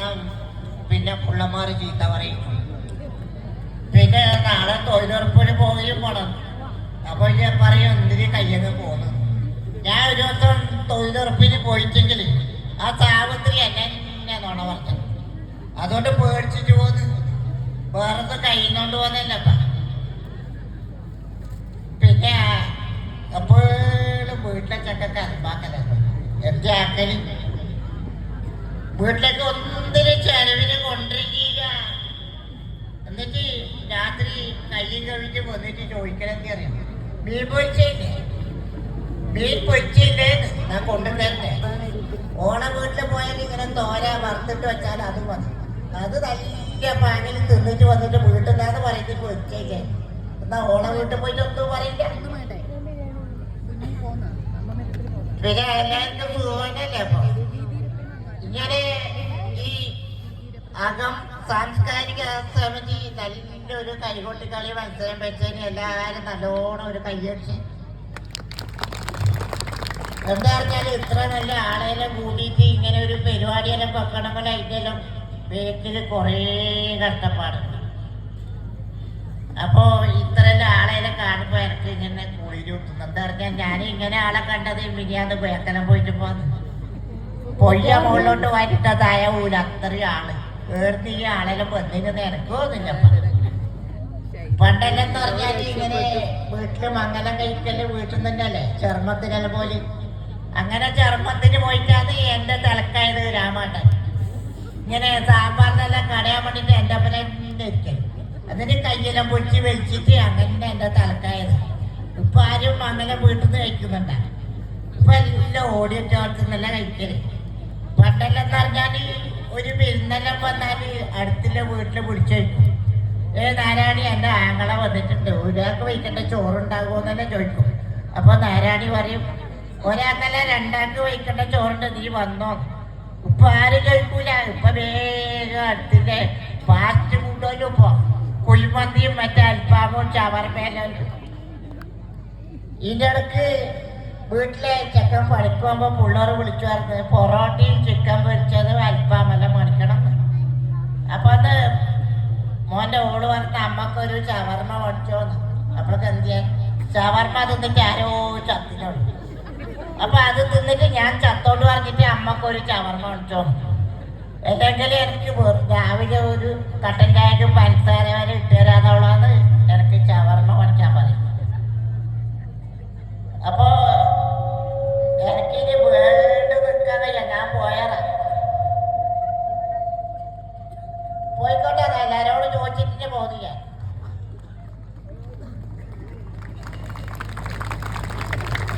കാണാം പിന്നെ പുള്ളന്മാർ ചീത്ത പറയും. പിന്നെ നാളെ തൊഴിലുറപ്പിന് പോവുകയും പോണം അപ്പൊ ഞാൻ പറയും എന്തിന് കയ്യങ്ങ് പോന്നു? ഞാൻ ഒരു ദിവസം തൊഴിലുറപ്പിന് പോയിട്ടെങ്കിൽ ആ സാവിത്രി എന്നെ എന്നെ നുണ പറഞ്ഞു അതുകൊണ്ട് പേടിച്ചിട്ട് പോന്ന്. വേറെ കഴിയുന്നോണ്ട് പോന്നല്ലപ്പ പിന്നെ എപ്പോഴും വീട്ടിലെ ചക്കൊക്കെ അലമ്പാക്കലാണ് എന്റെ ആക്കലി? വീട്ടിലേക്ക് ഒന്നിനും രാത്രി കയ്യും കവിഞ്ഞ് വന്നിട്ട് ചോദിക്കണമെങ്കിൽ അറിയാം? മീൻ പൊരിച്ചില്ലേ മീൻ പൊരിച്ചില്ലേ ഞാൻ കൊണ്ടുതരണ്ടേ ഓണ വീട്ടിൽ പോയാൽ ഇങ്ങനെ തോര വറുത്തിട്ട് വെച്ചാൽ അത് മതി. അത് നല്ല പാനിൽ തിന്നിട്ട് വന്നിട്ട് വീട്ടിൽ നിന്നാന്ന് പറയുന്നത് പൊരിച്ചേക്കെ എന്നാ ഓണ വീട്ടിൽ പോയിട്ട് ഒന്നും പറയില്ല പിന്നെ എല്ലാവർക്കും സുഖമല്ലേ അപ്പൊ? ഇങ്ങനെ ഈ അകം സാംസ്കാരിക സമിതി നല്ലൊരു കൈകൊട്ടിക്കളി മത്സരം വെച്ചതിന് എല്ലാവരും നല്ലോണം ഒരു കയ്യടിച്ച്. എന്താ പറഞ്ഞാൽ ഇത്ര നല്ല ആളെല്ലാം കൂടിയിട്ട് ഇങ്ങനെ ഒരു പരിപാടിയെല്ലാം വെക്കണമെങ്കിൽ അതിന്റെല്ലാം വീട്ടിൽ കുറേ കഷ്ടപ്പാടുണ്ട് അപ്പോ ഇത്രയെല്ലാം ആളെല്ലാം കാണുമ്പോ എനിക്ക് ഇങ്ങനെ കുളിരൂട്ടുന്നു എന്താ പറഞ്ഞാൽ ഞാൻ ഇങ്ങനെ ആളെ കണ്ടത് മിനിയാന്ന് ബേക്കനം പോയിട്ട് പോന്ന്. പൊയ്യ മുകളിലോട്ട് വാരിട്ടതായ ഊല അത്രയും ആൾ. ഏർന്ന് ആളെല്ലാം ആളെല്ലാം വന്നിന് നിനക്കോന്നില്ലപ്പ പണ്ടെല്ലാം പറഞ്ഞാൽ ഇങ്ങനെ വീട്ടിൽ മംഗലം കഴിക്കൽ വീട്ടിൽ തന്നെ അല്ലേ? ചർമ്മത്തിനല്ല പോലെ. അങ്ങനെ ചർമ്മത്തിന് പോയിട്ടാണ് എന്റെ തിളക്കായത് രാമാട്ടൻ. ഇങ്ങനെ സാമ്പാറിനെല്ലാം കടയാൻ വേണ്ടിട്ട് എന്റെ അപ്പനെ ഇരിക്കൽ അതിന് കയ്യെല്ലാം പൊടിച്ച് വലിച്ചിട്ട് അങ്ങനെ എന്റെ തലക്കായത്. ഇപ്പൊ ആരും അങ്ങനെ വീട്ടിൽ നിന്ന് കഴിക്കുന്നുണ്ട. ഇപ്പൊ എല്ലാം ഓടിയൊറ്റ കഴിക്കൽ. പണ്ടെല്ലാം പറഞ്ഞാൽ ഒരു വിരുന്നെല്ലാം വന്നാൽ അടുത്തുള്ള വീട്ടിൽ വിളിച്ചു ഏ നാരായണി എന്റെ ആങ്ങളെ വന്നിട്ടുണ്ട്. ഒരാൾക്ക് വയ്ക്കേണ്ട ചോറുണ്ടാകുമോ എന്നല്ലേ ചോദിക്കും അപ്പോൾ നാരായണി പറയും ഒരാൾക്കല്ല രണ്ടാൾക്ക് വയ്ക്കേണ്ട ചോറുണ്ട്. നീ വന്നോ. ഇപ്പൊ ആരും കഴിക്കൂല ഇപ്പൊ വേഗം അടുത്തിന്റെ ഫാസ്റ്റ് ഫുഡോലും ഇപ്പൊ കുഴിമന്തിയും മറ്റേ അൽഫാമും ചവർമേലും ഇതിന്റെ ഇടയ്ക്ക് വീട്ടിലെ ചെക്കൻ പഠിക്കുമ്പോ പിള്ളേർ വിളിച്ചു പറഞ്ഞത് പൊറോട്ടയും ചിക്കൻ പൊരിച്ചതും അൽഫാമെല്ലാം മേടിക്കണം എന്ന്. അപ്പൊ അത് മോന്റെ അമ്മക്കൊരു ചവർമ്മ പഠിച്ചോ അപ്പോഴൊക്കെ എന്ത് ചെയ്യാൻ ചവർമ്മ തിന്നിട്ട് ആരോ ചത്തിനോളൂ അപ്പൊ അത് തിന്നിട്ട് ഞാൻ ചത്തോണ്ട് പറഞ്ഞിട്ട് അമ്മക്കൊരു ചവർമ്മ പഠിച്ചോ അല്ലെങ്കിൽ എനിക്ക് രാവിലെ ഒരു കട്ടൻ ചായക്കും